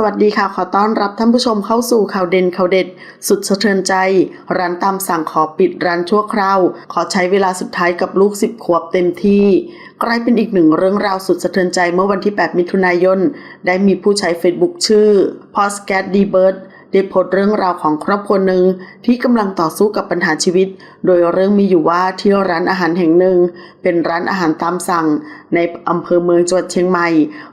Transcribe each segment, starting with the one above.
สวัสดีค่ะ ขอต้อนรับท่านผู้ชมเข้าสู่ข่าวเด่นข่าวเด็ด สุดสะเทือนใจ ร้านตามสั่งขอปิดร้านชั่วคราว ขอใช้เวลาสุดท้ายกับลูก 10 ขวบเต็มที่กลายเป็นอีกหนึ่งเรื่องราวสุดสะเทือนใจเมื่อวันที่ 8 มิถุนายน ได้มีผู้ใช้ Facebook ชื่อ p o s c a t d b i r d ได้โพสต์เรื่องราวของครอบครัวหนึ่งที่กำลังต่อสู้กับปัญหาชีวิต โดยเรื่องมีอยู่ว่าที่ร้านอาหารแห่งหนึ่ง เป็นร้านอาหารตามสั่ง ในอำเภอเมืองจังหวัดเชียงใหม่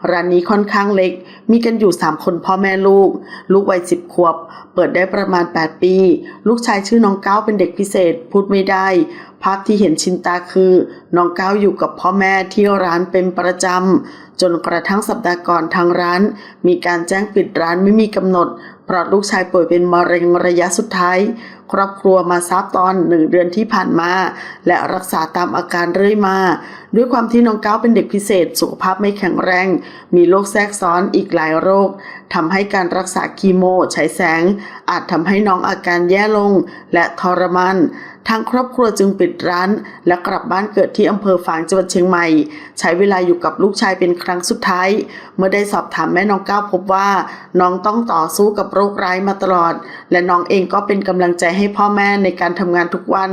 ร้านนี้ค่อนข้างเล็ก มีกันอยู่ 3 คนพ่อแม่ลูก ลูกวัย10ขวบ เปิดได้ประมาณ 8 ปี ลูกชายชื่อน้องก้าวเป็นเด็กพิเศษ พูดไม่ได้ภาพที่เห็นชินตาคือ น้องก้าวอยู่กับพ่อแม่ที่ร้านเป็นประจำ จนกระทั่งสัปดาห์ก่อนทางร้าน มีการแจ้งปิดร้านไม่มีกำหนด เพราะลูกชายป่วยเป็นมะเร็งระยะสุดท้าย ครอบครัวมาทราบตอนหนึ่งเดือนที่ผ่านมา และรักษาตามอาการเรื่อยมา ด้วยความที่น้องก้าวเป็นเด็กพิเศษ สุขภาพไม่แข็งแรง มีโรคแทรกซ้อนอีกหลายโรคทำให้การรักษาคีโมฉายแสง อาจทำให้น้องอาการแย่ลงและทรมาน ทางครอบครัวจึงปิดร้าน และกลับบ้านเกิดที่อำเภอฝางจังหวัดเชียงใหม่ ใช้เวลาอยู่กับลูกชายเป็นครั้งสุดท้าย เมื่อได้สอบถามแม่น้องก้าวพบว่า น้องต้องต่อสู้กับโรคร้ายมาตลอด และน้องเองก็เป็นกำลังใจให้พ่อแม่ในการทำงานทุกวัน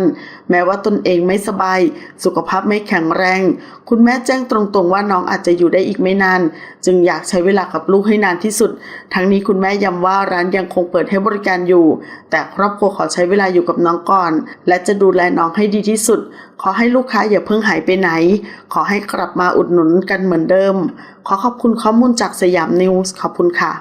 แม้ว่าตนเองไม่สบาย สุขภาพไม่แข็งแรง คุณแม่แจ้งตรงๆว่าน้องอาจจะอยู่ได้อีกไม่นาน จึงอยากใช้เวลากับลูกให้นานที่สุด ทั้งนี้คุณแม่ย้ำว่าร้านยังคงเปิดให้บริการอยู่ แต่ครอบครัวขอใช้เวลาอยู่กับน้องก่อน และจะดูแลน้องให้ดีที่สุด ขอให้ลูกค้าอย่าเพิ่งหายไปไหน ขอให้กลับมาอุดหนุนกันเหมือนเดิม ขอขอบคุณข้อมูลจากสยามนิวส์ขอบคุณค่ะ